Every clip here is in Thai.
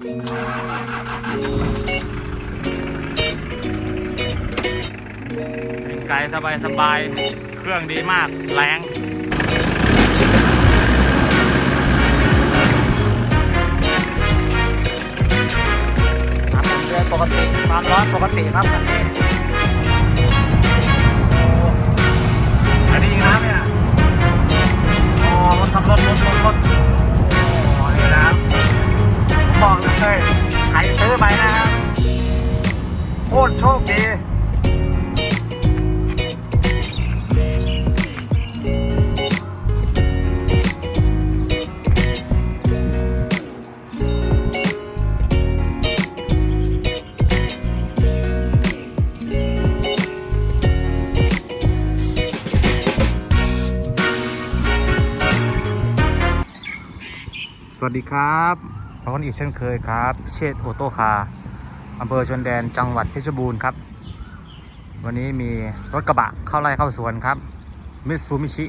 เป็นไกลสบายสบายๆเครื่องดีมาก แรงน้ำหมุนเวียนปกติความร้อนปกติครับคันนี้อันนี้ยิงน้ำเนี่ยโอ้รถขับรถรถรถรถ บอกเลยใครซื้อไปนะครับโคตรโชคดีสวัสดีครับ พบกันอีกเช่นเคยครับ เชษโอโตคาอำเภอชนแดนจังหวัดเพชรบูรณ์ครับ วันนี้มีรถกระบะเข้าไล่เข้าสวนครับมิตซูมิชิ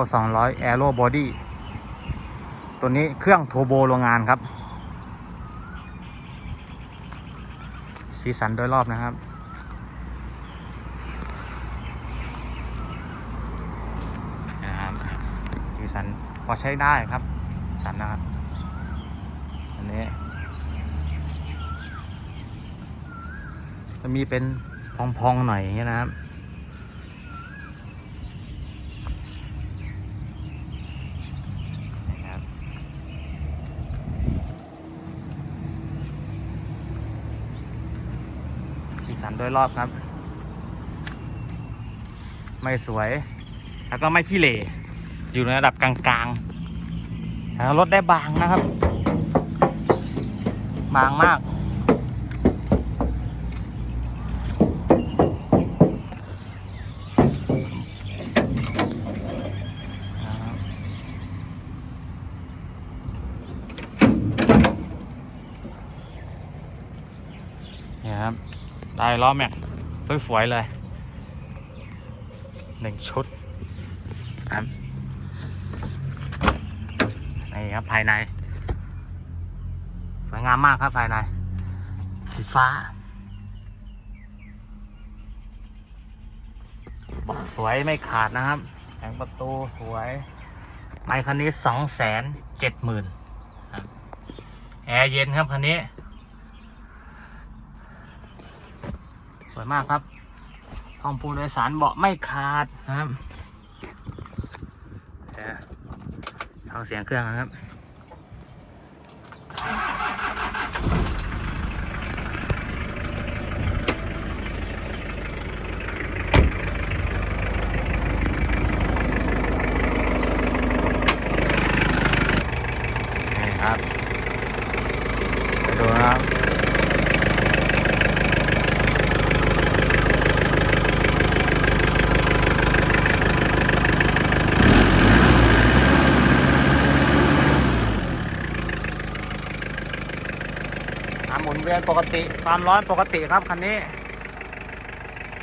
L 2 0 0 Aero Body ตัวนี้เครื่องโทโบโรงงานครับ สีสันโดยรอบนะครับนะครับสีสันพอใช้ได้ครับ สันนะครับ อันนี้ จะมีเป็นพองๆหน่อยอย่างเงี้ยนะครับนี่สีสันโดยรอบครับ ไม่สวย แล้วก็ไม่ขี้เหร่อยู่ในระดับกลางๆแล้วรถได้บางนะครับ บางมาก นะครับเนี่ครับ ได้ล้อแม็กสวยๆเลยหนึ่งชุดครับนี่ครับภายใน สวยงามมากครับภายใน สีฟ้าบอกสวยไม่ขาดนะครับแผงประตูสวย ไมคันนี้สองแสนเจ็ดหมื่นแอร์เย็นครับคันนี้ สวยมากครับห้องผู้โดยสารเบาะไม่ขาดนะครับเดี๋ยวฟังเสียงเครื่องนะครับ นี่ครับไปดูนะครับ น้ำหมุนเวียน ปกติความร้อนปกติครับคันนี้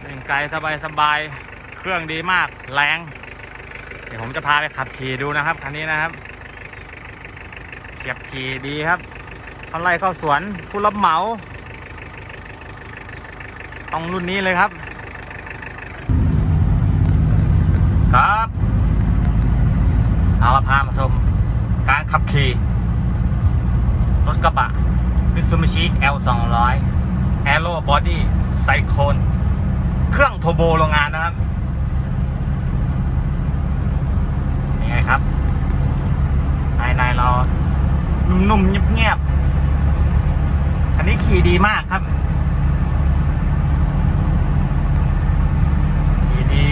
เป็นไกลสบายสบายเครื่องดีมากแรง เดี๋ยวผมจะพาไปขับขี่ดูนะครับคันนี้นะครับเก็บขี่ดีครับเข้าไล่เข้าสวนผู้รับเหมาต้องรุ่นนี้เลยครับ ครับ เอามาพามาชมการขับขี่ รถกระบะมิซูมิชิ L 2 0 0 Aero Body Cyclone เครื่องโทโบโรงงานนะครับนี่ไงครับภายในเรานุ่มๆเงียบๆอันนี้ขี่ดีมากครับ ขี่ดี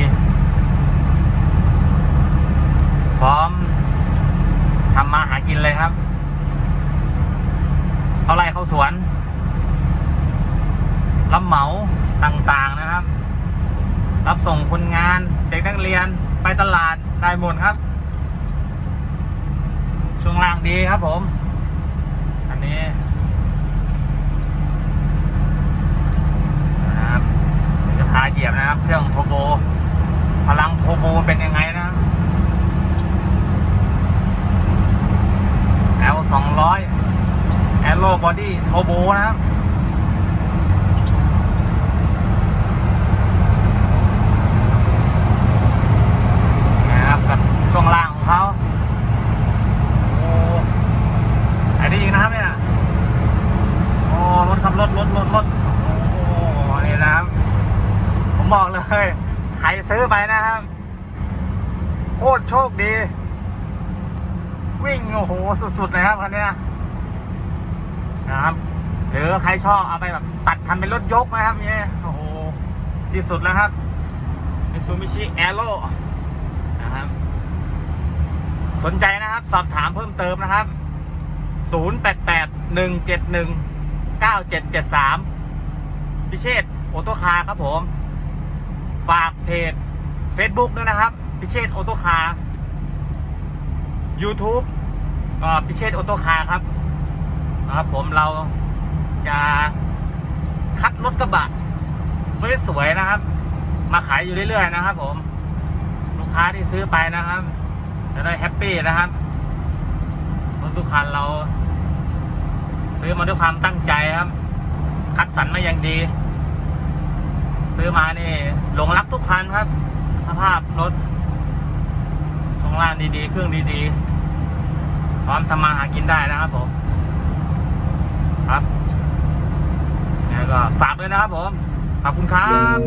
พร้อมทำมาหากินเลยครับ เข้าไร่เข้าสวน รับเหมาต่างๆนะครับ รับส่งคนงาน เด็กนักเรียนไปตลาดได้หมดครับ ช่วงล่างดีครับผม อันนี้นะครับจะพาเหยียบนะครับ เครื่องโทโบ พลังโทโบเป็นยังไงนะครับ L 2 0 0ลบอดี้โทโบนะครับกับช่วงล่างของเขาโอ้ไอ้นี่จริงนะครับเนี่ย โอ้รถขับรถรถรถรถโอ้นี่นะครับ ผมบอกเลย ใคร ซื้อไปนะครับ โคตรโชคดี วิ่งโอ้โหสุดๆเลยครับคันนี้นะครับหรือใครชอบเอาไปแบบตัดทำเป็นรถยกนะครับเนี่ยโอ้โหที่สุดแล้วครับมิซูมิชิแอโร่นะครับสนใจนะครับ สอบถามเพิ่มเติมนะครับ 0881719773 พิเชษโอโตคาร์ครับผม ฝากเพจ Facebook ด้วยนะครับ พิเชษโอโตคาร์ YouTube ก็พิเชษโอโตคาร์ครับนะครับผมเราจะคัดรถกระบะสวยๆนะครับ มาขายอยู่เรื่อยๆนะครับ ผมลูกค้าที่ซื้อไปนะครับจะได้แฮปปี้นะครับรถทุกคันเรา ซื้อมาด้วยความตั้งใจครับ คัดสรรมาอย่างดี ซื้อมานี่หลงรักทุกคันครับ สภาพรถช่วงล่างดีๆ เครื่องดีๆ พร้อมทำมาหากินได้นะครับผม ครับแล้วก็ฝากด้วยนะครับผม ขอบคุณครับ